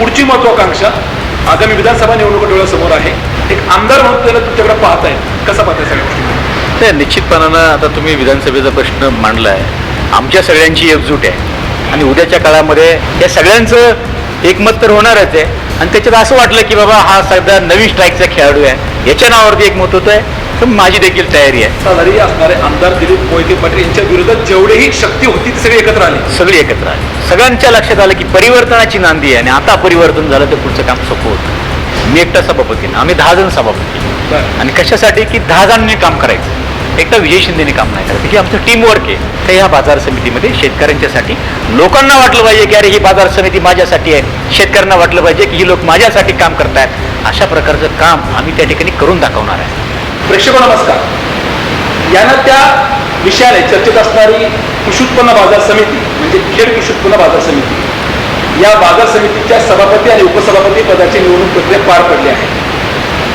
पुढची महत्वाकांक्षा आगामी विधानसभा निवडणूक डोळ्यासमोर आहे. एक आमदार म्हणून त्याला तुमच्याकडे पाहताय. कसा पाहताय सगळ्या गोष्टी? ते निश्चितपणानं आता तुम्ही विधानसभेचा प्रश्न मांडला आहे आमच्या सगळ्यांची एकजूट आहे. आणि उद्याच्या काळामध्ये या सगळ्यांचं एकमत तर होणारच आहे. आणि त्याच्यात असं वाटलं की बाबा हा सध्या नवीन स्ट्राईकचा खेळाडू आहे. याच्या नावावरती एकमत होतं आहे तर माझी देखील तयारी आहे. सत्ताधारी असणारे आमदार दिलीप मोहिते पाटील यांच्या विरोधात जेवढेही शक्ती होती ती सगळी एकत्र आली. सगळी एकत्र आली. सगळ्यांच्या लक्षात आलं की परिवर्तनाची नांदी आहे आणि आता परिवर्तन झालं तर पुढचं काम सोपं होतं. मी एकटा सभापती नाही, आम्ही दहा जण सभापती. आणि कशासाठी? की दहा जणांनी काम करायचं. एकटा विजय शिंदेने काम नाही करायचं. हे आमचं टीम वर्क आहे. तर ह्या बाजार समितीमध्ये शेतकऱ्यांच्यासाठी लोकांना वाटलं पाहिजे की अरे ही बाजार समिती माझ्यासाठी आहे. शेतकऱ्यांना वाटलं पाहिजे की ही लोक माझ्यासाठी काम करतायत. अशा प्रकारचं काम आम्ही त्या ठिकाणी करून दाखवणार आहे. प्रेक्षक नमस्कार. यानं त्या विषयाने चर्चेत असणारी कृषी उत्पन्न बाजार समिती म्हणजे खेड कृषी उत्पन्न बाजार समिती या बाजार समितीच्या सभापती आणि उपसभापती पदाची निवडणूक प्रक्रिया पार पडली आहे.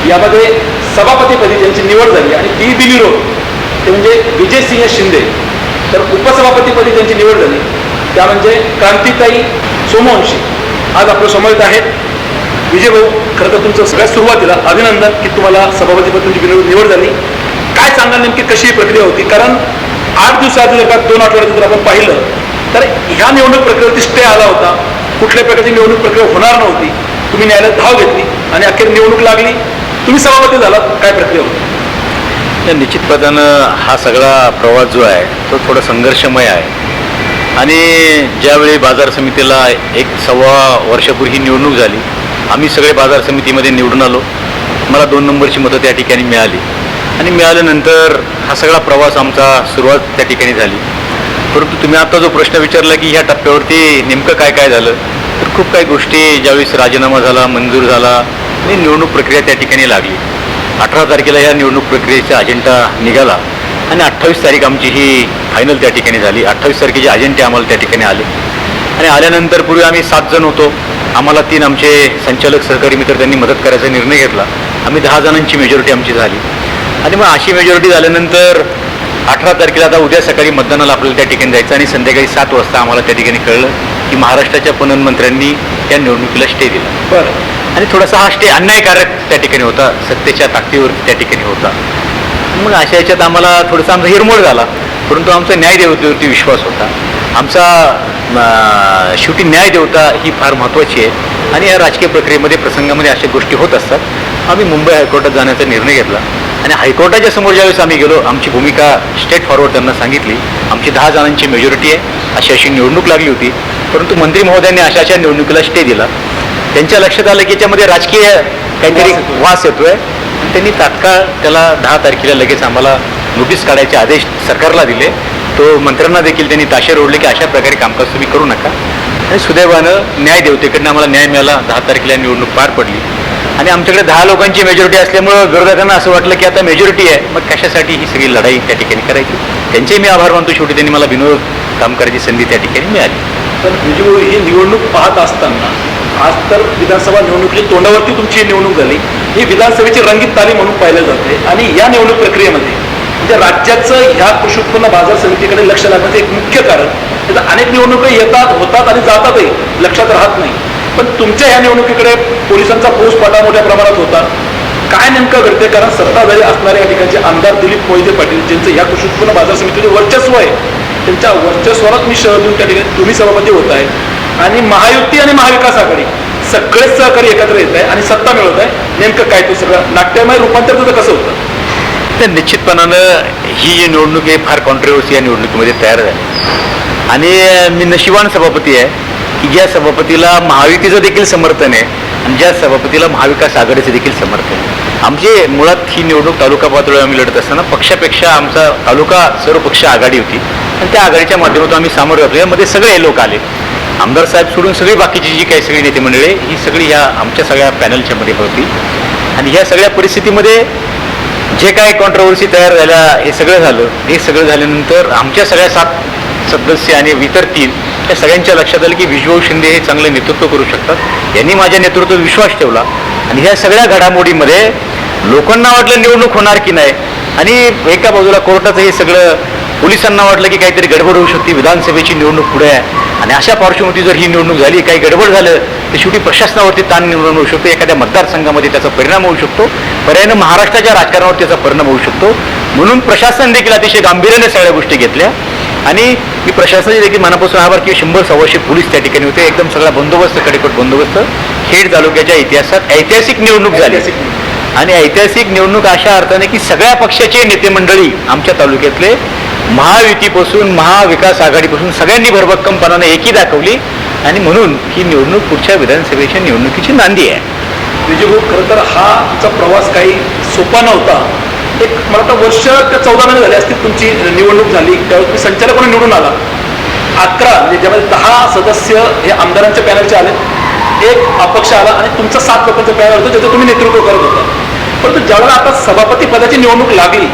यामध्ये सभापतीपदी ज्यांची निवड झाली आणि ती बिनविरोध ते म्हणजे विजयसिंह शिंदे. तर उपसभापतीपदी ज्यांची निवड झाली त्या म्हणजे क्रांतिताई सोमवंशी. आज आपल्यासमोर आहेत विजय भाऊ खरं तर तुमचं सगळ्यात सुरुवातीला अभिनंदन की तुम्हाला सभापतीपद तुमची निवड झाली. काय सांगाल नेमकी कशी ही प्रक्रिया होती? कारण आठ दिवसाआधी जर का दोन आठवड्यात जर आपण पाहिलं तर ह्या निवडणूक प्रक्रियेवरती स्टे आला होता. कुठल्या प्रकारची निवडणूक प्रक्रिया होणार नव्हती. तुम्ही न्यायालयात धाव घेतली आणि अखेर निवडणूक लागली. तुम्ही सभापती झालात. काय प्रक्रिया होती? निश्चितपदानं हा सगळा प्रवास जो आहे तो थोडा संघर्षमय आहे. आणि ज्यावेळी बाजार समितीला एक सव्वा वर्षापूर्वी ही निवडणूक झाली आम्ही सगळे बाजार समितीमध्ये निवडून आलो. मला दोन नंबरची मतं त्या ठिकाणी मिळाली. आणि मिळाल्यानंतर हा सगळा प्रवास आमचा सुरुवात त्या ठिकाणी झाली. परंतु तुम्ही आता जो प्रश्न विचारला की ह्या टप्प्यावरती नेमकं काय काय झालं तर खूप काही गोष्टी ज्यावेळेस राजीनामा झाला मंजूर झाला आणि निवडणूक प्रक्रिया त्या ठिकाणी लागली. अठरा तारखेला ह्या निवडणूक प्रक्रियेचा अजेंडा निघाला आणि अठ्ठावीस तारीख आमची ही फायनल त्या ठिकाणी झाली. अठ्ठावीस तारखेचे अजेंडे आम्हाला त्या ठिकाणी आले. आणि आल्यानंतर पूर्वी आम्ही सात जण होतो. आम्हाला तीन आमचे संचालक सहकारी मित्र त्यांनी मदत करायचा निर्णय घेतला. आम्ही दहा जणांची मेजॉरिटी आमची झाली. आणि मग अशी मेजॉरिटी झाल्यानंतर अठरा तारखेला आता उद्या सकाळी मतदानाला आपल्याला त्या ठिकाणी जायचं आणि संध्याकाळी सात वाजता आम्हाला त्या ठिकाणी कळलं की महाराष्ट्राच्या पणन मंत्र्यांनी या निवडणुकीला स्टे दिला. बरं. आणि थोडासा हा स्टे अन्यायकारक त्या ठिकाणी होता. सत्तेच्या ताकदीवर त्या ठिकाणी होता. मग अशा याच्यात आम्हाला थोडासा आमचा हिरमोड झाला. परंतु आमचा न्यायदेवतेवरती विश्वास होता. आमचा शेवटी न्यायदेवता ही फार महत्त्वाची आहे. आणि या राजकीय प्रक्रियेमध्ये प्रसंगामध्ये अशा गोष्टी होत असतात. आम्ही मुंबई हायकोर्टात जाण्याचा निर्णय घेतला. आणि हायकोर्टाच्या समोर ज्यावेळेस आम्ही गेलो आमची भूमिका स्टेट फॉरवर्ड त्यांना सांगितली. आमची दहा जणांची मेजॉरिटी आहे. अशी अशी निवडणूक लागली होती. परंतु मंत्री महोदयांनी अशा अशा निवडणुकीला स्टे दिला. त्यांच्या लक्षात आलं की याच्यामध्ये राजकीय काहीतरी वास येतोय. वास येतोय. आणि त्यांनी तात्काळ त्याला दहा तारखेला लगेच आम्हाला नोटीस काढायचे आदेश सरकारला दिले. तो मंत्र्यांना देखील त्यांनी ताशेर ओढले की अशा प्रकारे कामकाज तुम्ही करू नका. आणि सुदैवानं न्याय देवतेकडनं आम्हाला न्याय मिळाला. दहा तारखेला निवडणूक पार पडली. आणि आमच्याकडे दहा लोकांची मेजॉरिटी असल्यामुळं विरोधकांना असं वाटलं की आता मेजॉरिटी आहे. मग कशासाठी ही सगळी लढाई त्या ठिकाणी करायची? त्यांचे मी आभार मानतो. शेवटी त्यांनी मला विनोद काम करायची संधी त्या ठिकाणी मिळाली. तर विजू ही निवडणूक पाहत असताना आज तर विधानसभा निवडणुकीची तोंडावरती तुमची निवडणूक झाली. ही विधानसभेची रंगीत ताली म्हणून पाहिलं जाते. आणि या निवडणूक प्रक्रियेमध्ये म्हणजे राज्याचं ह्या कृषी उत्पन्न बाजार समितीकडे लक्ष लागण्याचं एक मुख्य कारण. त्याचं अनेक निवडणुका येतात होतात आणि जातातही लक्षात राहत नाही. पण तुमच्या ह्या निवडणुकीकडे पोलिसांचा फौजफाटा मोठ्या प्रमाणात होता. काय नेमकं घडते कारण सत्ताधारी असणाऱ्या या ठिकाणचे आमदार दिलीप मोहिते पाटील ज्यांचं या कृषी उत्पन्न बाजार समितीचे वर्चस्व आहे त्यांच्या वर्चस्वालाच मी शहर देऊन त्या ठिकाणी तुम्ही सभापती होत आहे. आणि महायुती आणि महाविकास आघाडी सगळेच सहकारी एकत्र येत आहे आणि सत्ता मिळवत आहे. नेमकं काय तो सगळं? नाट्यमय रूपांतर तुझं कसं होतं? तर निश्चितपणानं ही जी निवडणूक आहे फार कॉन्ट्रोवर्सी या निवडणुकीमध्ये तयार झाली. आणि मी नशिबान सभापती आहे की ज्या सभापतीला महायुतीचं देखील समर्थन आहे आणि ज्या सभापतीला महाविकास आघाडीचं देखील समर्थन आहे. आमचे मुळात ही निवडणूक तालुका पातळीवर आम्ही लढत असताना पक्षापेक्षा आमचा तालुका सर्व पक्ष आघाडी होती. आणि त्या आघाडीच्या माध्यमातून आम्ही सामोरं जातो. यामध्ये सगळे लोक आले. आमदार साहेब सोडून सगळी बाकीची जी काही सगळी नेते मंडळी आहे, ही सगळी ह्या आमच्या सगळ्या पॅनलच्या मध्ये होती. आणि ह्या सगळ्या परिस्थितीमध्ये जे काय कॉन्ट्रोवर्सी तयार झाल्या हे सगळं झालं. हे सगळं झाल्यानंतर आमच्या सगळ्या सात सदस्य आणि इतर तीन या सगळ्यांच्या लक्षात आलं की विजभाऊ शिंदे हे चांगलं नेतृत्व करू शकतात. यांनी माझ्या नेतृत्वात विश्वास ठेवला. आणि ह्या सगळ्या घडामोडीमध्ये लोकांना वाटलं निवडणूक होणार की नाही. आणि एका बाजूला कोर्टाचं हे सगळं पोलिसांना वाटलं की काहीतरी गडबड होऊ शकते. विधानसभेची निवडणूक पुढे आहे. आणि अशा पार्श्वभूमी जर ही निवडणूक झाली काही गडबड झालं तर शेवटी प्रशासनावरती ताण निर्माण होऊ शकतो. एखाद्या मतदारसंघामध्ये त्याचा परिणाम होऊ शकतो. पर्यायानं महाराष्ट्राच्या राजकारणावर त्याचा परिणाम होऊ शकतो. म्हणून प्रशासन देखील अतिशय गांभीर्याने सगळ्या गोष्टी घेतल्या. आणि मी प्रशासनाचे देखील मनापासून आभार की शंभर सव्वाशे पोलीस त्या ठिकाणी होते. एकदम सगळा बंदोबस्त कडेकोट बंदोबस्त. खेड तालुक्याच्या इतिहासात ऐतिहासिक निवडणूक झाली. आणि ऐतिहासिक निवडणूक अशा अर्थाने की सगळ्या पक्षाचे नेते मंडळी आमच्या तालुक्यातले महायुतीपासून महाविकास आघाडीपासून सगळ्यांनी भरभक्कमपणाने एकी दाखवली आणि म्हणून ही निवडणूक पुढच्या विधानसभेच्या निवडणुकीची नांदी आहे. विजयभाऊ खरं तर हा तुमचा प्रवास काही सोपा नव्हता. एक मला वाटतं वर्ष त्या चौदा महिने झाले असतील तुमची निवडणूक झाली त्यावेळेस तुम्ही संचालक म्हणून निवडून आला. अकरा म्हणजे ज्यामध्ये दहा सदस्य हे आमदारांच्या पॅनलचे आले. एक अपक्ष आला आणि तुमचा सात लोकांचा पॅनल होतं ज्याचं तुम्ही नेतृत्व करत होता. परंतु ज्यावेळेला आता सभापती पदाची निवडणूक लागली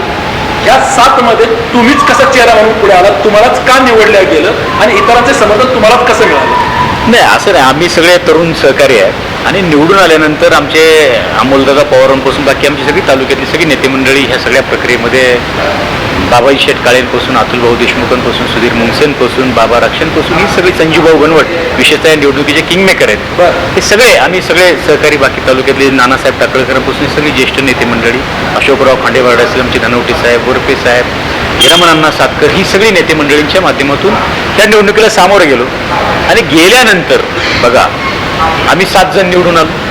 या सात मध्ये तुम्हीच कसा चेहरा म्हणून पुढे आलात तुम्हालाच का निवडलं गेलं आणि इतरांचे समर्थन तुम्हालाच कसं मिळालं? नाही असं नाही. आम्ही सगळे तरुण सहकारी आहे आणि निवडून आल्यानंतर आमचे अमोलदादा पवारांपासून बाकी आमची सगळी तालुक्यातली सगळी नेतेमंडळी ह्या सगळ्या प्रक्रियेमध्ये बाबाई शेठ काळेंपासून अतुलभाऊ देशमुखांपासून सुधीर मुंगसेंपासून बाबा राक्षेंपासून ही सगळी संजूभाऊ गणवट विशेषतः या निवडणुकीचे किंगमेकर आहेत. हे सगळे आम्ही सगळे सहकारी बाकी तालुक्यातले नानासाहेब टाकळकरांपासून सगळी ज्येष्ठ नेते मंडळी अशोकराव खांडेवाड असतील आमचे धनवटी साहेब बोरपे साहेब हिरामणांना सातकर ही सगळी नेते मंडळींच्या माध्यमातून त्या निवडणुकीला सामोरं गेलो. आणि गेल्यानंतर बघा आम्ही सात जण निवडून आलो.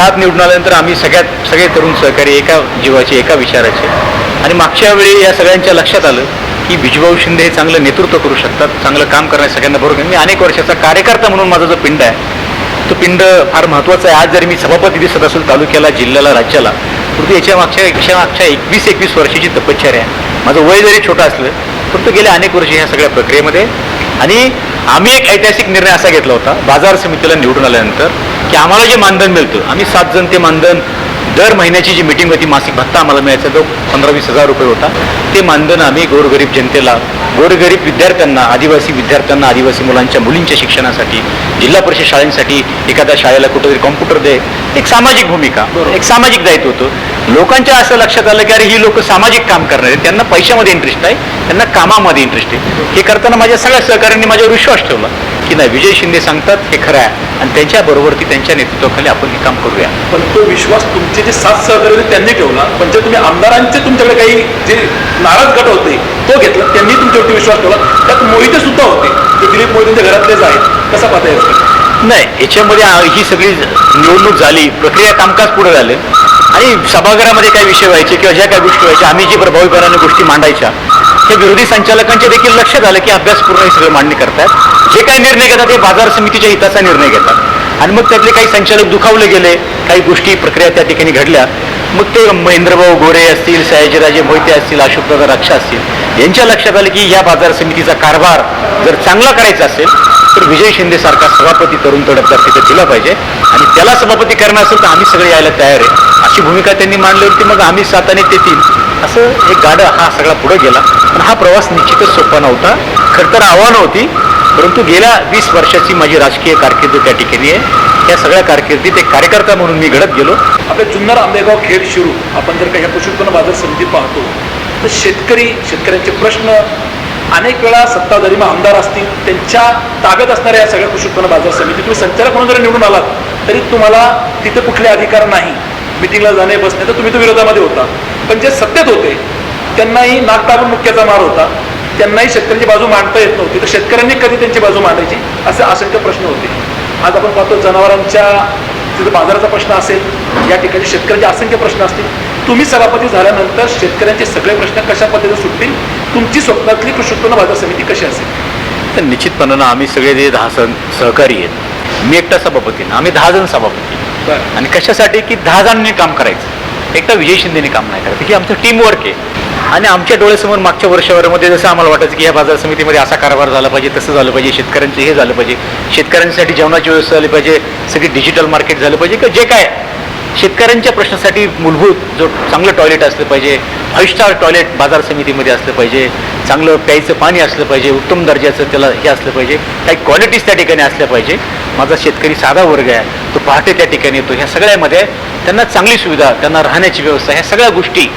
सात निवडून आल्यानंतर आम्ही सगळ्यात सगळे तरुण सहकारी एका जीवाचे एका विचाराचे. आणि मागच्या वेळी या सगळ्यांच्या लक्षात आलं की बिजूभाऊ शिंदे हे चांगलं नेतृत्व करू शकतात चांगलं काम करण्यास सगळ्यांना बरोबर मी अनेक वर्षाचा कार्यकर्ता म्हणून माझा जो पिंड आहे तो पिंड फार महत्त्वाचा आहे. आज जरी मी सभापती दिसत असेल तालुक्याला जिल्ह्याला राज्याला परंतु याच्या मागच्या एकशे मागच्या एकवीस एकवीस वर्षाची तपश्चर्या आहे. माझं वय जरी छोटं असलं परंतु गेल्या अनेक वर्ष ह्या सगळ्या प्रक्रियेमध्ये आणि आम्ही एक ऐतिहासिक निर्णय असा घेतला होता बाजार समितीला निवडून आल्यानंतर की आम्हाला जे मानधन मिळतं आम्ही सात जण ते मानधन दर महिन्याची जी मिटिंग होती मासिक भत्ता आम्हाला मिळायचा तो पंधरा वीस हजार रुपये होता. ते मानधन आम्ही गोरगरीब जनतेला गोरगरीब विद्यार्थ्यांना आदिवासी विद्यार्थ्यांना आदिवासी मुलांच्या मुलींच्या शिक्षणासाठी जिल्हा परिषद शाळांसाठी एखाद्या शाळेला कुठेतरी कॉम्प्युटर दे. एक सामाजिक भूमिका. एक सामाजिक दायित्व होतं. लोकांच्या असं लक्षात आलं की अरे ही लोक सामाजिक काम करणार त्यांना पैशामध्ये इंटरेस्ट आहे त्यांना कामामध्ये इंटरेस्ट आहे. हे करताना माझ्या सगळ्या सहकाऱ्यांनी माझ्यावर विश्वास ठेवला. की नाही विजय शिंदे सांगतात हे खरं आहे. आणि त्यांच्या बरोबरती त्यांच्या नेतृत्वाखाली आपण हे काम करूया. पण तो विश्वास तुमचे जे सात सहकारी होते त्यांनी ठेवला पण जे तुम्ही आमदारांचे तुमच्याकडे काही जे नाराज गट होते तो घेतला त्यांनी तुमच्यावरती विश्वास ठेवला. त्यात मोहिते सुद्धा होते ते दिलीप मोहितेंच्या घरातलेच आहेत. कसा पाहता येईल नाही याच्यामध्ये ही सगळी निवडणूक झाली प्रक्रिया कामकाज पुढे झालं. आणि सभागृहामध्ये काय विषय व्हायचे किंवा ज्या काही गोष्टी व्हायच्या आम्ही जे प्रभावीपणाने गोष्टी मांडायच्या हे विरोधी संचालकांचे देखील लक्ष झालं की अभ्यासपूर्ण हे सगळं मांडणी करतात जे काही निर्णय घेतात ते बाजार समितीच्या हिताचा निर्णय घेतात. आणि मग त्यातले काही संचालक दुखावले गेले काही गोष्टी प्रक्रिया त्या ठिकाणी घडल्या. मग ते महेंद्रभाऊ गोरे असतील सयाजीराजे मोहिते असतील अशोकदादा रक्षा असतील यांच्या लक्षात आलं की या बाजार समितीचा कारभार जर चांगला करायचा असेल तर विजय शिंदे सारखा सभापती तरुण तडफदार तिथे दिला पाहिजे. आणि त्याला सभापती करणं असेल तर आम्ही सगळे यायला तयार आहे. अशी भूमिका त्यांनी मांडली होती मग आम्ही सात आणि ते तीन. असं एक गाडं हा सगळा पुढे गेला. पण हा प्रवास निश्चितच सोपा नव्हता. खरं तर आव्हानं होती परंतु गेल्या वीस वर्षाची माझी राजकीय कारकीर्द त्या ठिकाणी आहे. या सगळ्या कारकिर्दीत एक कार्यकर्ता म्हणून मी घडत गेलो. आपल्या जुन्नर आंबेगाव खेड शिरू आपण जर का ह्या कृषी उत्पन्न बाजार समितीत पाहतो तर शेतकरी शेतकऱ्यांचे प्रश्न अनेक वेळा सत्ताधारी मग आमदार असतील त्यांच्या ताब्यात असणाऱ्या या सगळ्या कृषी उत्पन्न बाजार समिती तुम्ही संचालक म्हणून जरी निवडून आलात तरी तुम्हाला तिथे कुठले अधिकार नाही. मिटिंगला जाणे बसणे तर तुम्ही तो विरोधामध्ये होता. पण जे सत्तेत होते त्यांनाही नाक टाकून मुख्याचा मार होता. त्यांनाही शेतकऱ्यांची बाजू मांडता येत नव्हती. तर शेतकऱ्यांनी कधी त्यांची बाजू मांडायची? असे असंख्य प्रश्न होते. आज आपण पाहतो जनावरांच्या तिथं बाजाराचा प्रश्न असेल या ठिकाणी शेतकऱ्यांचे असंख्य प्रश्न असतील. तुम्ही सभापती झाल्यानंतर शेतकऱ्यांचे सगळे प्रश्न कशा पद्धतीने सुटतील? तुमची स्वप्नातली कृषी उत्पन्न बाजार समिती कशी असेल? तर निश्चितपणानं आम्ही सगळे जे दहा सण सहकारी आहेत मी एकटा सभापती ना आम्ही दहा जण सभापती आणि कशासाठी? की दहा जणांनी काम करायचं. एकटा विजय शिंदेने काम नाही करायचं ही आमचं टीम वर्क आहे. आणि आमच्या डोळ्यासमोर मागच्या वर्षभरामध्ये जसं आम्हाला वाटायचं की या बाजार समितीमध्ये असा कारभार झाला पाहिजे तसं झालं पाहिजे शेतकऱ्यांचं हे झालं पाहिजे. शेतकऱ्यांसाठी जेवणाची व्यवस्था झाली पाहिजे सगळी डिजिटल मार्केट झालं पाहिजे किंवा जे काय? शेतकऱ्यांच्या प्रश्नासाठी मूलभूत जो चांगलं टॉयलेट असलं पाहिजे फाईव्ह स्टार टॉयलेट बाजार समितीमध्ये असलं पाहिजे चांगलं प्यायचं पाणी असलं पाहिजे उत्तम दर्जाचं त्याला हे असलं पाहिजे काही क्वालिटीज त्या ठिकाणी असल्या पाहिजे. माझा शेतकरी साधा वर्ग आहे तो पहाटे त्या ठिकाणी येतो. ह्या सगळ्यामध्ये त्यांना चांगली सुविधा त्यांना राहण्याची व्यवस्था ह्या सगळ्या गोष्टी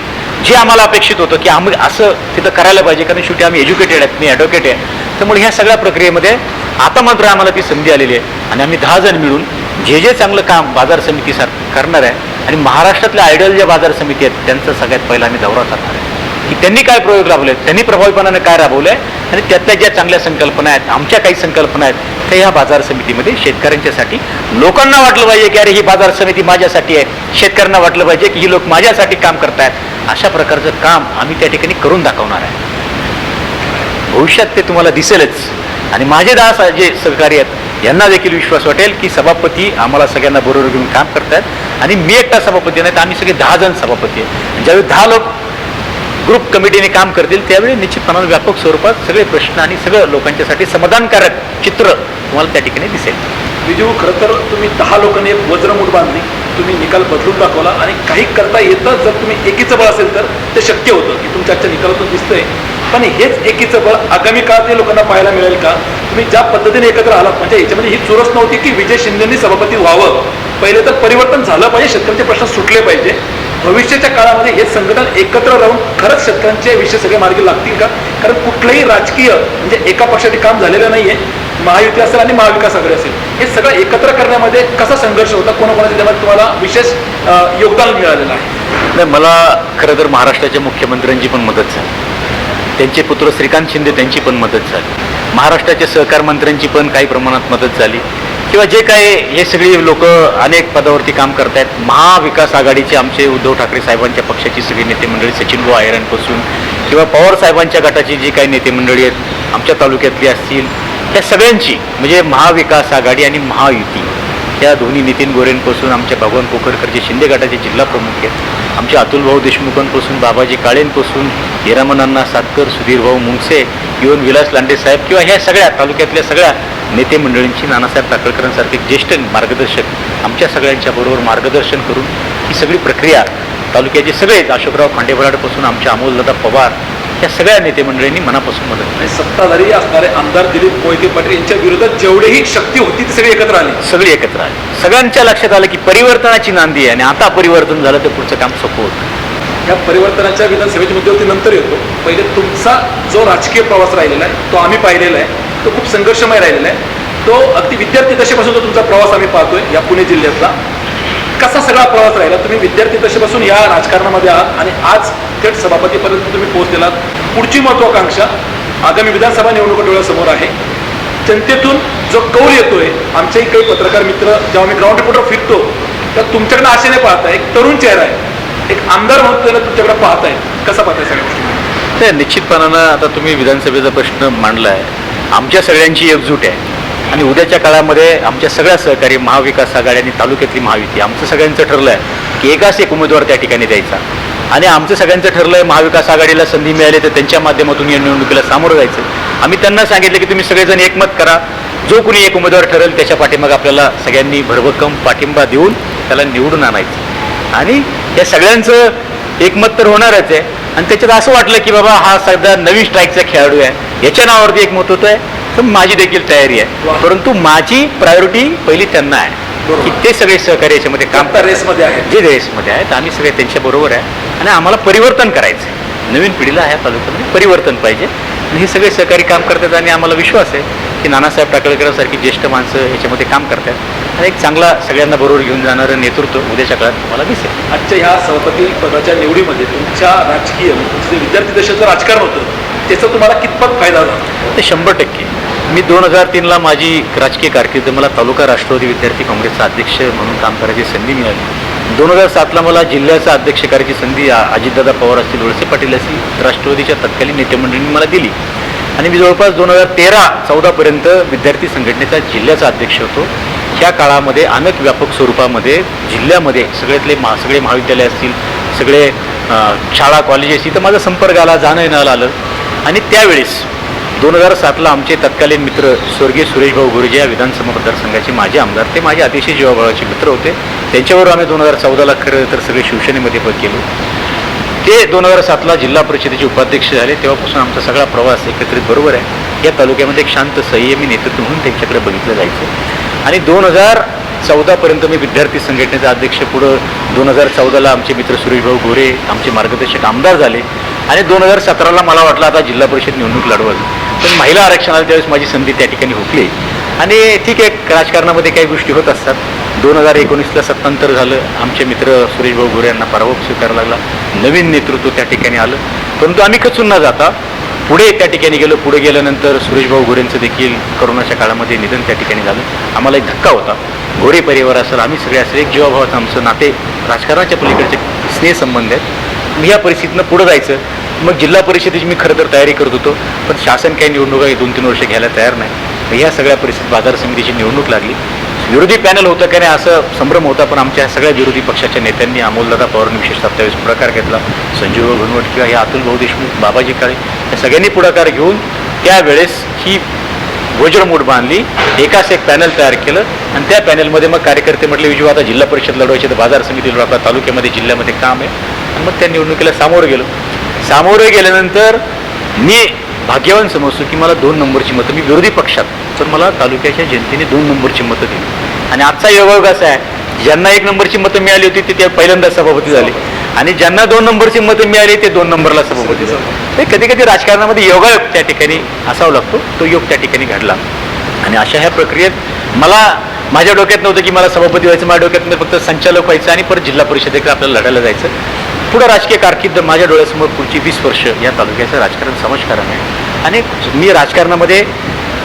जे आम्हाला अपेक्षित होतं की आम्ही असं तिथं करायला पाहिजे कारण शेवटी आम्ही एज्युकेटेड आहेत मी ॲडव्होकेट आहे. त्यामुळे ह्या सगळ्या प्रक्रियेमध्ये आता मात्र आम्हाला ती संधी आलेली आहे. आणि आम्ही दहा जण मिळून जे जे चांगलं काम बाजार समितीसारखं करणार आहे आणि महाराष्ट्रातल्या आयडल ज्या बाजार समिती आहेत त्यांचा सगळ्यात पहिला आम्ही दौरा करणार आहे. की त्यांनी काय प्रयोग राबवले त्यांनी प्रभावीपणाने काय राबवले आणि त्यातल्या ज्या चांगल्या संकल्पना आहेत आमच्या काही संकल्पना आहेत त्या ह्या बाजार समितीमध्ये शेतकऱ्यांच्यासाठी. लोकांना वाटलं पाहिजे की अरे ही बाजार समिती माझ्यासाठी आहे. शेतकऱ्यांना वाटलं पाहिजे की ही लोक माझ्यासाठी काम करतायत. अशा प्रकारचं काम आम्ही त्या ठिकाणी करून दाखवणार आहे. भविष्यात ते तुम्हाला दिसेलच. आणि माझे दास जे सहकारी आहेत यांना देखील विश्वास वाटेल की सभापती आम्हाला सगळ्यांना बरोबर घेऊन काम करतायत. आणि मी एकटा सभापती नाही तर आम्ही सगळे दहा जण सभापती आहे ज्यावेळी दहा लोक ग्रुप कमिटीने काम करतील त्यावेळी निश्चितपणाने व्यापक स्वरूपात सगळे प्रश्न आणि सगळं लोकांच्यासाठी समाधानकारक चित्र तुम्हाला त्या ठिकाणी दिसेल. विजू खरं तर तुम्ही दहा लोकांनी एक वज्रमूठ बांधली तुम्ही निकाल बदलून दाखवला आणि काही करता येतं जर तुम्ही एकीचं बळ असेल तर ते शक्य होतं की तुमच्या आजच्या निकालातून दिसतंय. पण हेच एकीचं बळ आगामी काळात लोकांना पाहायला मिळेल का? तुम्ही ज्या पद्धतीने एकत्र आलात म्हणजे याच्यामध्ये ही चुरस नव्हती की विजय शिंदेंनी सभापती व्हावं. पहिले तर परिवर्तन झालं पाहिजे शेतकऱ्यांचे प्रश्न सुटले पाहिजे. भविष्याच्या काळामध्ये हे संघटन एकत्र राहून खरंच शेतकऱ्यांचे विषय सगळे मार्गी लागतील का? कारण कुठलंही राजकीय म्हणजे एका पक्षाचे काम झालेलं नाहीये. महायुती असेल आणि महाविकास आघाडी असेल हे सगळं एकत्र करण्यामध्ये कसा संघर्ष होता कोणाकोणाच्या त्यामध्ये तुम्हाला विशेष योगदान मिळालेलं आहे? नाही मला खरं तर महाराष्ट्राच्या मुख्यमंत्र्यांची पण मदत झाली. त्यांचे पुत्र श्रीकांत शिंदे त्यांची पण मदत झाली. महाराष्ट्राच्या सहकार मंत्र्यांची पण काही प्रमाणात मदत झाली. किंवा जे काही हे सगळी लोक अनेक पदावरती काम करतायत महाविकास आघाडीचे आमचे उद्धव ठाकरे साहेबांच्या पक्षाची सगळी नेतेमंडळी सचिन भाऊ आयरांपासून किंवा पवार साहेबांच्या गटाची जी काही नेतेमंडळी आहेत आमच्या तालुक्यातली असतील त्या सगळ्यांची म्हणजे महाविकास आघाडी आणि महायुती त्या दोन्ही नितीन गोरेंपासून आमच्या भगवान पोखरकरचे शिंदे गटाचे जिल्हा प्रमुख आहेत. आमच्या अतुलभाऊ देशमुखांपासून बाबाजी काळेंपासून हिरामनांना सातकर सुधीरभाऊ मुंगसे इवन विलास लांडे साहेब किंवा ह्या सगळ्या तालुक्यातल्या सगळ्या नेते मंडळींची नानासाहेब टाकळकरांसारखे ज्येष्ठ मार्गदर्शक आमच्या सगळ्यांच्या बरोबर मार्गदर्शन करून ही सगळी प्रक्रिया तालुक्याचे सगळेच अशोकराव खांडेभराडपासून आमच्या अमोलदादा पवार या सगळ्या नेते मंडळींनी मनापासून मदत केली. सत्ताधारी असणारे आमदार दिलीप मोहिते पाटील यांच्या विरोधात जेवढीही शक्ती होती ती सगळी एकत्र आली. सगळी एकत्र आली. सगळ्यांच्या लक्षात आलं की परिवर्तनाची नांदी आहे आणि आता परिवर्तन झालं तर पुढचं काम सोपं होतं. या परिवर्तनाच्या विधानसभेच्या मुद्द्यावरती नंतर येतो. पहिले तुमचा जो राजकीय प्रवास राहिलेला आहे तो आम्ही पाहिलेला आहे. तो खूप संघर्षमय राहिलेला आहे. तो अगदी विद्यार्थी दशेपासून तो तुमचा प्रवास आम्ही पाहतोय या पुणे जिल्ह्यातला कसा सगळा प्रवास राहिला? तुम्ही विद्यार्थी दशेपासून या राजकारणामध्ये आहात आणि आज थेट सभापतीपर्यंत तुम्ही पोहोचलेलात पुढची महत्वाकांक्षा आगामी विधानसभा निवडणुका डोळ्यासमोर आहे. जनतेतून जो कौल येतोय आमचेही काही पत्रकार मित्र जेव्हा मी ग्राउंड रिपोर्टर फिरतो तर तुमच्याकडे आशेने पाहताय एक तरुण चेहरा आहे. एक आमदार म्हणून त्याला तुमच्याकडे पाहताय कसा पाहताय सगळ्या गोष्टी? ते निश्चितपणानं आता तुम्ही विधानसभेचा प्रश्न मांडला आहे आमच्या सगळ्यांची एकजूट आहे. आणि उद्याच्या काळामध्ये आमच्या सगळ्या सहकारी महाविकास आघाडी आणि तालुक्यातली महायुती आमचं सगळ्यांचं ठरलं आहे की एकाच एक उमेदवार त्या ठिकाणी द्यायचा. आणि आमचं सगळ्यांचं ठरलं आहे महाविकास आघाडीला संधी मिळाली तर त्यांच्या माध्यमातून या निवडणुकीला सामोरं जायचं. आम्ही त्यांना सांगितलं की तुम्ही सगळेजण एकमत करा. जो कोणी एक उमेदवार ठरेल त्याच्या पाठिंबा आपल्याला सगळ्यांनी भरभक्कम पाठिंबा देऊन त्याला निवडून आणायचं. आणि या सगळ्यांचं एकमत तर होणारच आहे. आणि त्याच्यात असं वाटलं की बाबा हा सध्या नवीन स्ट्राईकचा खेळाडू आहे. याच्या नावावरती एक मत होतं आहे तर माझी देखील तयारी आहे. परंतु माझी प्रायोरिटी पहिली त्यांना आहे. की ते सगळे सहकारी याच्यामध्ये काम रेसमध्ये आहे जे रेसमध्ये आहेत आम्ही सगळे त्यांच्या बरोबर आहे. आणि आम्हाला परिवर्तन करायचं आहे नवीन पिढीला ह्या तालुक्यामध्ये परिवर्तन पाहिजे. आणि हे सगळे सहकारी काम करतात आणि आम्हाला विश्वास आहे की नानासाहेब टाकळकरांसारखी ज्येष्ठ माणसं ह्याच्यामध्ये काम करतात. आणि एक चांगला सगळ्यांना बरोबर घेऊन जाणारं नेतृत्व उद्याच्या काळात तुम्हाला दिसेल. आजच्या ह्या सभापती पदाच्या निवडीमध्ये तुमच्या राजकीय म्हणजे विद्यार्थी दशेचं राजकारण होतं. त्याचा तुम्हाला कितपत फायदा झाला? ते शंभर टक्के. मी दोन हजार तीनला माझी राजकीय कारकीर्द मला तालुका राष्ट्रवादी विद्यार्थी काँग्रेसचा अध्यक्ष म्हणून काम करायची संधी मिळाली. दोन हजार सातला मला जिल्ह्याचा अध्यक्ष करायची संधी अजितदादा पवार असतील वळसे पाटील असतील राष्ट्रवादीच्या तत्कालीन नेतेमंडळींनी मला दिली. आणि मी जवळपास दोन हजार तेरा चौदापर्यंत विद्यार्थी संघटनेचा जिल्ह्याचा अध्यक्ष होतो. ह्या काळामध्ये अनेक व्यापक स्वरूपामध्ये जिल्ह्यामध्ये सगळ्यातले महा सगळे महाविद्यालय असतील सगळे शाळा कॉलेजेस इथं माझा संपर्क आला जाणं येणं आलं. आणि त्यावेळेस दोन हजार सातला आमचे तत्कालीन मित्र स्वर्गीय सुरेश भाऊ गुरुजी या विधानसभा मतदारसंघाचे माजी आमदार ते माझे अतिशय जीवाभावाचे मित्र होते. त्यांच्यावर आम्ही दोन हजार चौदाला खरं तर सगळे शिवसेनेमध्ये पद केलो ते दोन हजार सातला जिल्हा परिषदेचे उपाध्यक्ष झाले. तेव्हापासून आमचा सगळा प्रवास एकत्रित बरोबर आहे. या तालुक्यामध्ये एक शांत संयमी नेतृत्व म्हणून त्यांच्याकडे बघितलं जायचं. आणि दोन हजार चौदापर्यंत मी विद्यार्थी संघटनेचा अध्यक्ष पुढं दोन हजार चौदाला आमचे मित्र सुरेशभाऊ गोरे आमचे मार्गदर्शक आमदार झाले. आणि दोन हजार सतराला मला वाटलं आता जिल्हा परिषद निवडणूक लढवावी पण महिला आरक्षणाला त्यावेळेस माझी संधी त्या ठिकाणी हुकली. आणि ठीक आहे राजकारणामध्ये काही गोष्टी होत असतात. दोन हजार एकोणीसला सत्तांतर झालं. आमचे मित्र सुरेशभाऊ गोरे यांना पराभव स्वीकारावा लागला. नवीन नेतृत्व त्या ठिकाणी आलं. परंतु आम्ही खचून न जाता पुढे त्या ठिकाणी गेलो. पुढे गेल्यानंतर सुरेशभाऊ गोरेंचं देखील करोनाच्या काळामध्ये निधन त्या ठिकाणी झालं. आम्हाला एक धक्का होता. गोरे परिवार असेल आम्ही सगळे असेल. एक जीवाभावाचं आमचं नाते राजकारणाच्या पलीकडचे स्नेहसंबंध आहेत. मी या परिस्थितीनं पुढं जायचं. मग जिल्हा परिषदेची मी खरं तर तयारी करत होतो पण शासन काही निवडणुका दोन तीन वर्ष घ्यायला तयार नाही. या सगळ्या परिस्थितीत बाजार समितीची निवडणूक लागली. विरोधी पॅनल होतं का नाही असं संभ्रम होता पण आमच्या सगळ्या विरोधी पक्षाच्या नेत्यांनी अमोलदादा पवारांनी विशेषतः त्यावेळेस पुढाकार घेतला. संजीव घनवट किंवा हे अतुल भाऊ देशमुख बाबाजी काळे या सगळ्यांनी पुढाकार घेऊन त्यावेळेस ही वज्रमूठ बांधली एकाच एक पॅनल तयार केलं आणि त्या पॅनलमध्ये मग कार्यकर्ते म्हटले विजू आता जिल्हा परिषद लढवायची तर बाजार समितीला आपल्या तालुक्यामध्ये जिल्ह्यामध्ये काम आहे. आणि मग त्या निवडणुकीला सामोरं गेलो. सामोरं गेल्यानंतर मी भाग्यवान समजतो की मला दोन नंबरची मतं मी विरोधी पक्षात तर मला तालुक्याच्या जनतेने दोन नंबरची मतं दिली. आणि आजचा योगायोग असा आहे ज्यांना एक नंबरची मतं मिळाली होती ते त्या पहिल्यांदा सभापती झाले. आणि ज्यांना दोन नंबरची मतं मिळाली ते दोन नंबरला सभापती झाले. ते कधी कधी राजकारणामध्ये योगायोग त्या ठिकाणी असावा लागतो तो योग त्या ठिकाणी घडला. आणि अशा ह्या प्रक्रियेत मला माझ्या डोक्यात नव्हतं की मला सभापती व्हायचं माझ्या डोक्यात फक्त संचालक व्हायचं आणि परत जिल्हा परिषदेकडे आपल्याला लढायला जायचं. पुढं राजकीय कारकीर्द माझ्या डोळ्यासमोर पुढची वीस वर्ष या तालुक्याचं राजकारण समाजकारण आहे. आणि मी राजकारणामध्ये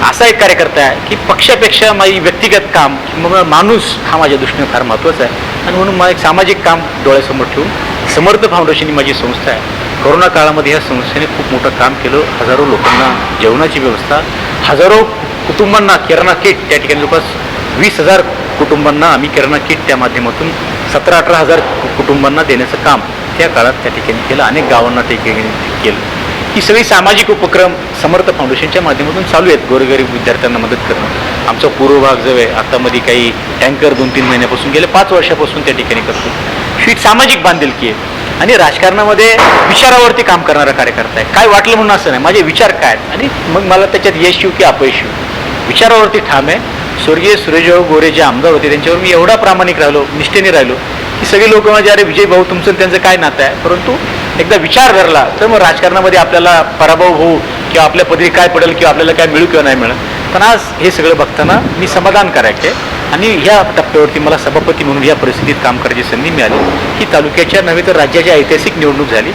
असा एक कार्यकर्ता आहे की पक्षापेक्षा माझी व्यक्तिगत काम किंवा माणूस हा माझ्या दृष्टीने फार महत्त्वाचा आहे. आणि म्हणून मला एक सामाजिक काम डोळ्यासमोर ठेवून समर्थ फाउंडेशन ही माझी संस्था आहे. कोरोना काळामध्ये या संस्थेने खूप मोठं काम केलं. हजारो लोकांना जेवणाची व्यवस्था हजारो कुटुंबांना किराणा किट त्या ठिकाणी जवळपास वीस हजार कुटुंबांना आम्ही किराणा किट त्या माध्यमातून सतरा अठरा हजार कुटुंबांना देण्याचं काम त्या काळात त्या ठिकाणी केलं. अनेक गावांना ते केलं. ही सगळी सामाजिक उपक्रम समर्थ फाउंडेशनच्या माध्यमातून चालू आहेत. गोरगरीब विद्यार्थ्यांना मदत करणं. आमचा पूर्व भाग जवळ आहे आतामध्ये काही टँकर दोन तीन महिन्यापासून गेले पाच वर्षापासून त्या ठिकाणी करतो. ही सामाजिक बांधिलकी आहे. आणि राजकारणामध्ये विचारावरती काम करणारा कार्यकर्ता आहे. काय वाटलं म्हणून असं नाही. माझे विचार काय आणि मग मला त्याच्यात यश येऊ की अपयश येऊ? विचारावरती ठाम आहे. स्वर्गीय सुरेशभाऊ गोरे जे आमदार होते त्यांच्यावर मी एवढा प्रामाणिक राहिलो निष्ठेने राहिलो की सगळे लोक म्हणजे अरे विजय भाऊ तुमचं त्यांचं काय नातं आहे? परंतु एकदा विचार धरला तर मग राजकारणामध्ये आपल्याला पराभव होऊ किंवा आपल्या पदरी काय पडेल किंवा आपल्याला काय मिळू किंवा नाही मिळत पण आज हे सगळं बघताना मी समाधान करायचे. आणि ह्या टप्प्यावरती मला सभापती म्हणून या परिस्थितीत काम करायची संधी मिळाली. की तालुक्याच्या नव्हे तर राज्याची ऐतिहासिक निवडणूक झाली.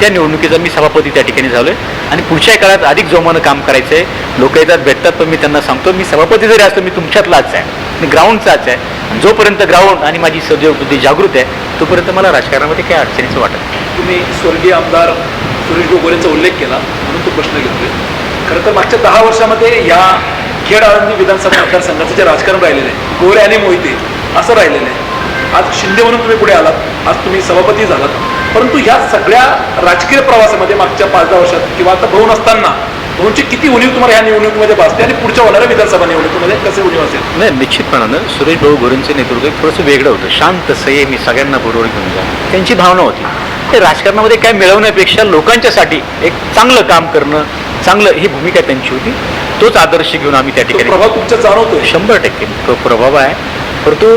त्या निवडणुकीचा मी सभापती त्या ठिकाणी झालो आहे आणि पुढच्या काळात अधिक जोमानं काम करायचं आहे लोक येतात भेटतात पण मी त्यांना सांगतो मी सभापती जरी असतो मी तुमच्यातलाच आहे. मी ग्राउंडचाच आहे. जोपर्यंत ग्राउंड आणि माझी सदैव बुद्धी जागृत आहे तोपर्यंत मला राजकारणामध्ये काही अडचणीचं वाटत तुम्ही स्वर्गीय आमदार सुरेश गोगोरेंचा उल्लेख केला म्हणून तो प्रश्न घेतोय. खरं तर मागच्या दहा वर्षामध्ये या खेड आळंदी विधानसभा मतदारसंघाचं जे राजकारण राहिलेलं आहे गोरे आणि मोहिते असं राहिलेलं आहे. आज शिंदे म्हणून तुम्ही पुढे आलात आज तुम्ही सभापती झालात. परंतु ह्या सगळ्या राजकीय प्रवासामध्ये मागच्या पाच दहा वर्षात किंवा आता भाऊन असताना भाऊंची किती उणीव तुम्हाला ह्या निवडणुकीमध्ये भासते आणि पुढच्या होणाऱ्या विधानसभा निवडणुकीमध्ये कसे उणीव असेल? नाही निश्चितपणानं सुरेश भाऊ गोरेंचं नेतृत्व थोडंसं वेगळं होतं. शांत संयमी सगळ्यांना बरोबर घेऊन जा त्यांची भावना होती. ते राजकारणामध्ये काय मिळवण्यापेक्षा लोकांच्यासाठी एक चांगलं काम करणं चांगलं ही भूमिका त्यांची होती. तोच आदर्श घेऊन आम्ही त्या ठिकाणी प्रभाव तुमचा जाणवतोय. शंभर टक्के. तो प्रभाव आहे. परंतु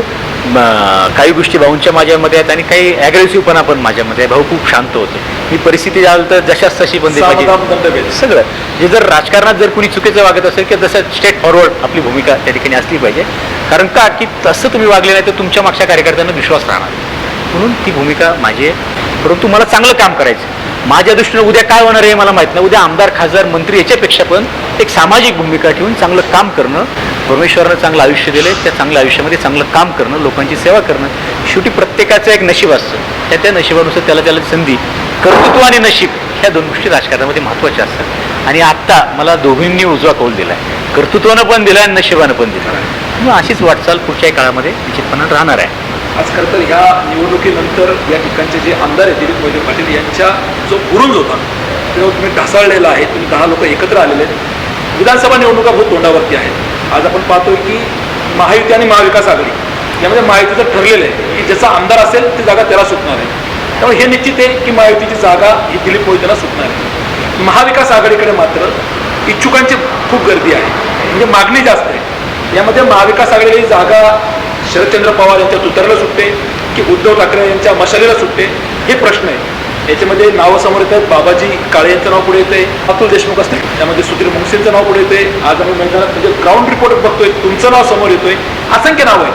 काही गोष्टी भाऊंच्या माझ्यामध्ये आहेत आणि काही ॲग्रेसिव्हपणा पण माझ्यामध्ये आहे भाऊ खूप शांत होते. मी परिस्थिती झालं तर जशाच तशी बंदी पाहिजे. सावधान दंडभेद. सगळं. जे जर राजकारणात जर कुणी चुकीचं वागत असेल की जसं स्टेट फॉरवर्ड आपली भूमिका त्या ठिकाणी असली पाहिजे. कारण का? की तसं तुम्ही वागले नाही तर तुमच्या मागच्या कार्यकर्त्यांना विश्वास राहणार म्हणून ती भूमिका माझी आहे. परंतु मला चांगलं काम करायचं माझ्या दृष्टीनं उद्या काय होणार आहे मला माहीत नाही. उद्या आमदार खासदार मंत्री याच्यापेक्षा पण एक सामाजिक भूमिका ठेवून चांगलं काम करणं परमेश्वरानं चांगलं आयुष्य दिलं त्या चांगल्या आयुष्यामध्ये चांगलं काम करणं लोकांची सेवा करणं शेवटी प्रत्येकाचं एक नशीब असतं. त्या त्या नशिबानुसार त्याला त्याला संधी कर्तृत्व आणि नशीब ह्या दोन गोष्टी राजकारणामध्ये महत्त्वाच्या असतात. आणि आत्ता मला दोघींनी उजवा कौल दिला आहे कर्तृत्वानं पण दिला आणि नशिबानं पण दिला मग अशीच वाटचाल पुढच्याही काळामध्ये निश्चितपणे राहणार आहे. आज खरं तर ह्या निवडणुकीनंतर या ठिकाणचे जे आमदार आहेत दिलीप मोहिते पाटील यांच्या जो बुरुंज होता तेव्हा तुम्ही ढासळलेला आहे. तुम्ही दहा लोक एकत्र आलेले आहेत. विधानसभा निवडणुका बहुत तोंडावरती आहेत. आज आपण पाहतोय की महायुती आणि महाविकास आघाडी यामध्ये महायुतीचं ठरलेलं आहे की ज्याचा आमदार असेल ती जागा त्याला सुटणार आहे. त्यामुळे हे निश्चित आहे की महायुतीची जागा ही दिलीप मोहितेला सुटणार आहे. महाविकास आघाडीकडे मात्र इच्छुकांची खूप गर्दी आहे. म्हणजे मागणी जास्त आहे. यामध्ये महाविकास आघाडीला ही जागा शरदचंद्र पवार यांच्या तुतऱ्याला सुटते की उद्धव ठाकरे यांच्या मशालीला सुटते? हे प्रश्न आहे. याच्यामध्ये नावं समोर येत आहेत बाबाजी काळे यांचं नाव पुढे येते अतुल देशमुख असतील. त्यामध्ये सुधीर मुंगसेंचं नाव पुढे येते आज आम्ही मैदानात म्हणजे ग्राउंड रिपोर्ट बघतोय तुमचं नाव समोर येतोय. असंख्य नाव आहे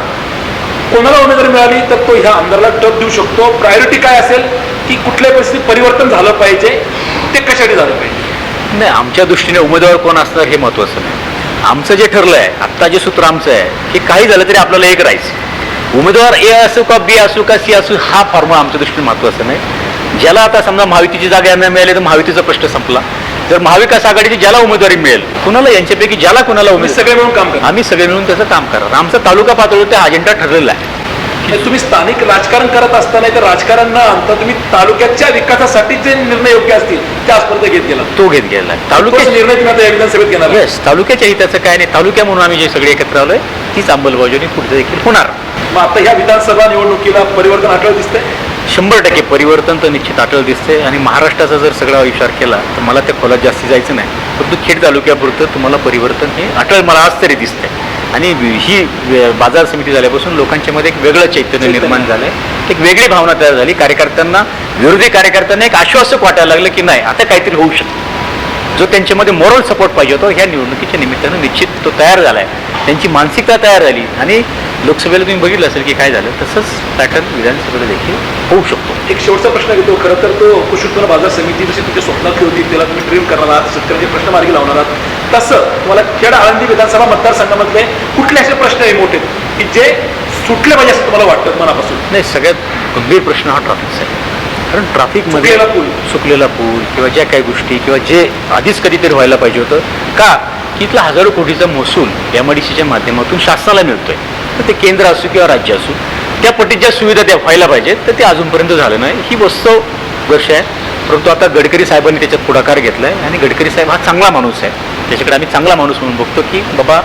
कोणाला उमेदवारी मिळाली तर तो ह्या अंधाराला टप देऊ शकतो. प्रायोरिटी काय असेल की कुठल्याही परिस्थितीत परिवर्तन झालं पाहिजे ते कशासाठी झालं पाहिजे? नाही आमच्या दृष्टीने उमेदवार कोण असणार हे महत्त्वाचं नाही. आमचं जे ठरलं आहे आत्ता जे सूत्र आमचं आहे की काही झालं तरी आपल्याला एक राहायचं उमेदवार ए असो का बी असो का सी असो हा फॉर्म्युला आमच्या दृष्टीने महत्त्वाचा नाही. ज्याला आता समजा महायुतीची जागा यांना मिळाली तर महायुतीचा प्रश्न संपला. जर महाविकास आघाडीची ज्याला उमेदवारी मिळेल कुणाला यांच्यापैकी ज्याला कुणाला उमेदवार? सगळे मिळून काम करा आम्ही सगळे मिळून त्याचं काम करणार. आमचा तालुका पातळीवर त्या अजेंडा ठरलेला आहे. तुम्ही स्थानिक राजकारण करत असताना तर राजकारण न आणता तुम्ही तालुक्याच्या विकासासाठी जे निर्णय योग्य असतील ते आजपर्यंत घेत गेला. तो घेत गेला. तालुक्यात निर्णय तुम्ही आता विधानसभेत घेणार. येस तालुक्याच्या हिताचं काय नाही तालुक्या म्हणून आम्ही जे सगळे एकत्र आलोय तीच अंमलबजावणी पुढे देखील होणार. मग आता ह्या विधानसभा निवडणुकीला परिवर्तन आठवत दिसतंय? शंभर टक्के परिवर्तन तर निश्चित आठवल दिसते आणि महाराष्ट्राचा जर सगळा विचार केला तर मला त्या खोलात जास्ती जायचं नाही. परंतु खेड तालुक्यापुरतं तुम्हाला परिवर्तन हे आठवल मला आज तरी दिसतंय. आणि ही बाजार समिती झाल्यापासून लोकांच्या मध्ये एक वेगळं चैतन्य निर्माण झालंय. एक वेगळी भावना तयार झाली. कार्यकर्त्यांना विरोधी कार्यकर्त्यांना एक आश्वासक वाटायला लागलं की नाही आता काहीतरी होऊ शकतं. जो त्यांच्यामध्ये मॉरल सपोर्ट पाहिजे होता ह्या निवडणुकीच्या निमित्तानं निश्चित तो तयार झाला आहे त्यांची मानसिकता तयार झाली. आणि लोकसभेला तुम्ही बघितलं असेल की काय झालं तसंच पॅटर्न विधानसभेला देखील होऊ शकतो. एक शेवटचा प्रश्न घेतो खरं तर तो कृषी उत्पन्न बाजार समिती जशी तुमच्या स्वप्नातली होती त्याला तुम्ही ट्रेन करणार आहात शेतकऱ्यांचे प्रश्न मार्गी लावणार आहात. तसं तुम्हाला खेड आळंदी विधानसभा मतदारसंघामधले कुठले असे प्रश्न आहे मोठे की जे सुटले पाहिजे असं तुम्हाला वाटतं मनापासून? नाही सगळ्यात गंभीर प्रश्न हा ट्रॅफिकचा आहे कारण ट्रॅफिकमध्ये सुकलेला पूल. सुकलेला पूल किंवा ज्या काही गोष्टी किंवा जे आधीच कधीतरी व्हायला पाहिजे होतं. का? की इथला हजारो कोटीचा महसूल एम आय डी सीच्या माध्यमातून शासनाला मिळतोय. तर ते केंद्र असो किंवा राज्य असो त्या पटीत ज्या सुविधा त्या व्हायला पाहिजेत तर ते अजूनपर्यंत झालं नाही. ही वास्तव गोष्ट आहे. परंतु आता गडकरी साहेबांनी त्याच्यात पुढाकार घेतला आहे आणि गडकरी साहेब हा चांगला माणूस आहे. त्याच्याकडे आम्ही चांगला माणूस म्हणून बघतो की बाबा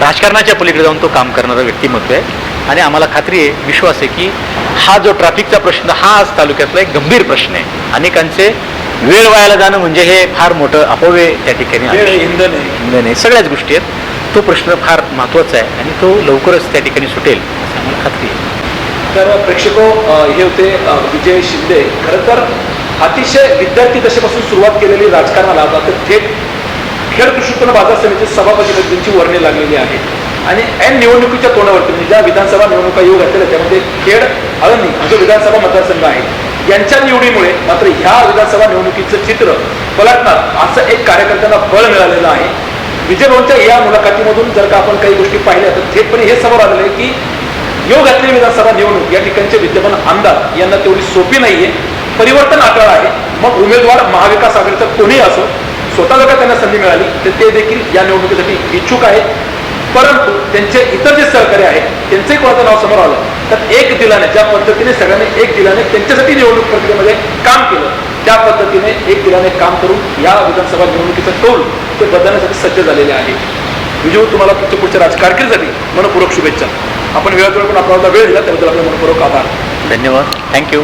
राजकारणाच्या पलीकडे जाऊन तो काम करणारा व्यक्तिमत्व आहे. आणि आम्हाला खात्री आहे विश्वास आहे की हा जो ट्रॅफिकचा प्रश्न हा आज तालुक्यातला एक गंभीर प्रश्न आहे. अनेकांचे वेळ वायाला जाणं म्हणजे हे फार मोठं अपव्यय त्या ठिकाणी आहे, इंधन आहे सगळ्याच गोष्टी आहेत. तो प्रश्न फार महत्त्वाचा आहे आणि तो लवकरच त्या ठिकाणी सुटेल असं आम्हाला खात्री आहे. तर प्रेक्षको हे होते विजय शिंदे. खरं तर अतिशय विद्यार्थी दशेपासून सुरुवात केलेली राजकारणाला आता तर थेट खेड कृषी उत्पन्न बाजार समितीचे सभापती पदी त्यांची वर्णी लागलेली आहे. आणि ऐन निवडणुकीच्या तोंडावरती म्हणजे ज्या विधानसभा निवडणुका येऊ घातलेल्या त्यामध्ये खेड आळंदी जो विधानसभा मतदारसंघ आहे यांच्या निवडीमुळे मात्र ह्या विधानसभा निवडणुकीचं चित्र पलटणार असं एक कार्यकर्त्यांना बळ मिळालेलं आहे. विजय या मुलाखतीमधून जर का आपण काही गोष्टी पाहिल्या तर थेटपणे हे समोर आलेलं आहे की योग घातलेली विधानसभा निवडणूक या ठिकाणचे विद्यमान आमदार यांना तेवढी सोपी नाहीये. परिवर्तन आकळ आहे. मग उमेदवार महाविकास आघाडीचा कोणीही असो स्वतः जर का त्यांना संधी मिळाली तर ते देखील या निवडणुकीसाठी इच्छुक आहेत. परंतु त्यांचे इतर जे सहकारी आहेत त्यांचंही कोणाचं नाव समोर आलं. तर एक दिलाने ज्या पद्धतीने सगळ्यांनी एक दिलाने त्यांच्यासाठी निवडणूक प्रक्रियेमध्ये काम केलं त्या पद्धतीने एक दिलाने काम करून या विधानसभा निवडणुकीचं टोल ते बदलण्यासाठी सज्ज झालेले आहे. विजू तुम्हाला तुमच्या पुढच्या राजकारकीसाठी मनपूर्वक शुभेच्छा. आपण वेळात वेळ पण आपल्याला वेळ दिला त्याबद्दल आपला मनपूर्वक आभार. धन्यवाद. थँक्यू